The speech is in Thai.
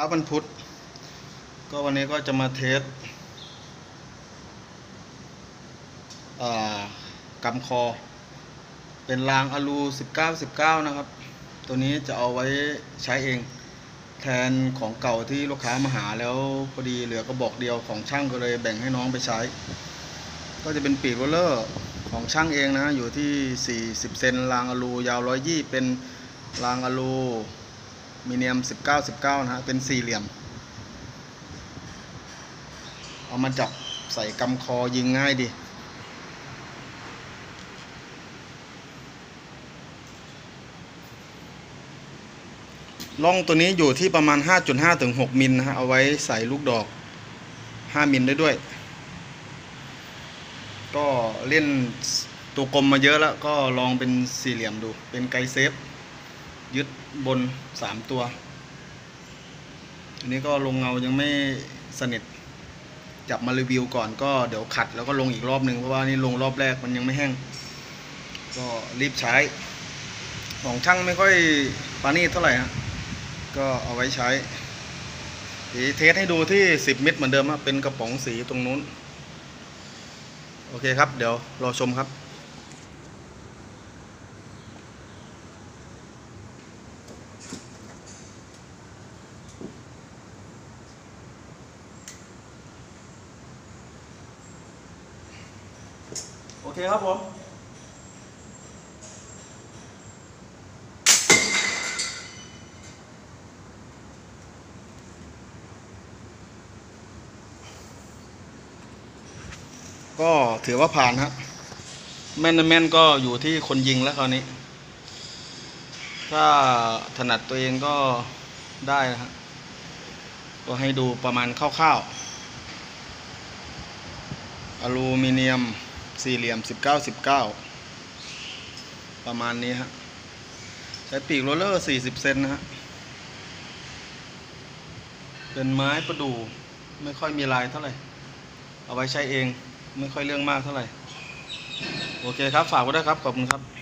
ครับวันพุธก็วันนี้ก็จะมาเทสกำคอ เป็นรางอะลู 19 19 นะครับ ตัวนี้จะเอาไว้ใช้เอง แทนของเก่าที่ลูกค้ามาหาแล้วพอดีเหลือกระบอกเดียวของช่างก็เลยแบ่งให้น้องไปใช้ ก็จะเป็นปีกโรลเลอร์ของช่างเองนะ อยู่ที่ 40 เซนรางอะลูยาว 120 เป็นรางอะลู มีเนียม 19 19 นะฮะ เป็นสี่เหลี่ยม เอามาจับใส่กำคอยิงง่ายดีล่องตัวนี้อยู่ที่ประมาณ 5.5 ถึง 6 มิลนะฮะ เอาไว้ใส่ลูกดอก 5 มิลได้ด้วย ก็เล่นตัวกลมมาเยอะแล้ว ก็ลองเป็นสี่เหลี่ยมดู เป็นไกเซฟ ยึดบนสามตัว อันนี้ก็ลงเงายังไม่สนิทจับมารีวิวก่อนก็เดี๋ยวขัดแล้วก็ลงอีกรอบหนึ่งเพราะว่านี่ลงรอบแรกมันยังไม่แห้ง ก็รีบใช้ ของช่างไม่ค่อยปานีตเท่าไหร่ฮะก็เอาไว้ใช้เดี๋ยวเทสให้ดูที่ 10เม็ดเหมือนเดิมฮะเป็นกระป๋องสีตรงนู้น โอเคครับ เดี๋ยวรอชมครับ โอเคครับผมก็ถือว่าผ่านฮะแม่นแม่นก็อยู่ที่คนยิงแล้วคราวนี้ ถ้าถนัดตัวเองก็ได้นะฮะก็ให้ดูประมาณคร่าวๆอลูมิเนียม สี่เหลี่ยม 19 19 ประมาณนี้ฮะ ใช้ปีกโรลเลอร์ 40 เซนนะฮะ เป็นไม้ประดู่ไม่ค่อยมีลายเท่าไหร่ เอาไว้ใช้เอง ไม่ค่อยเรื่องมากเท่าไหร่ โอเคครับ ฝากไว้ด้วยครับ ขอบคุณครับ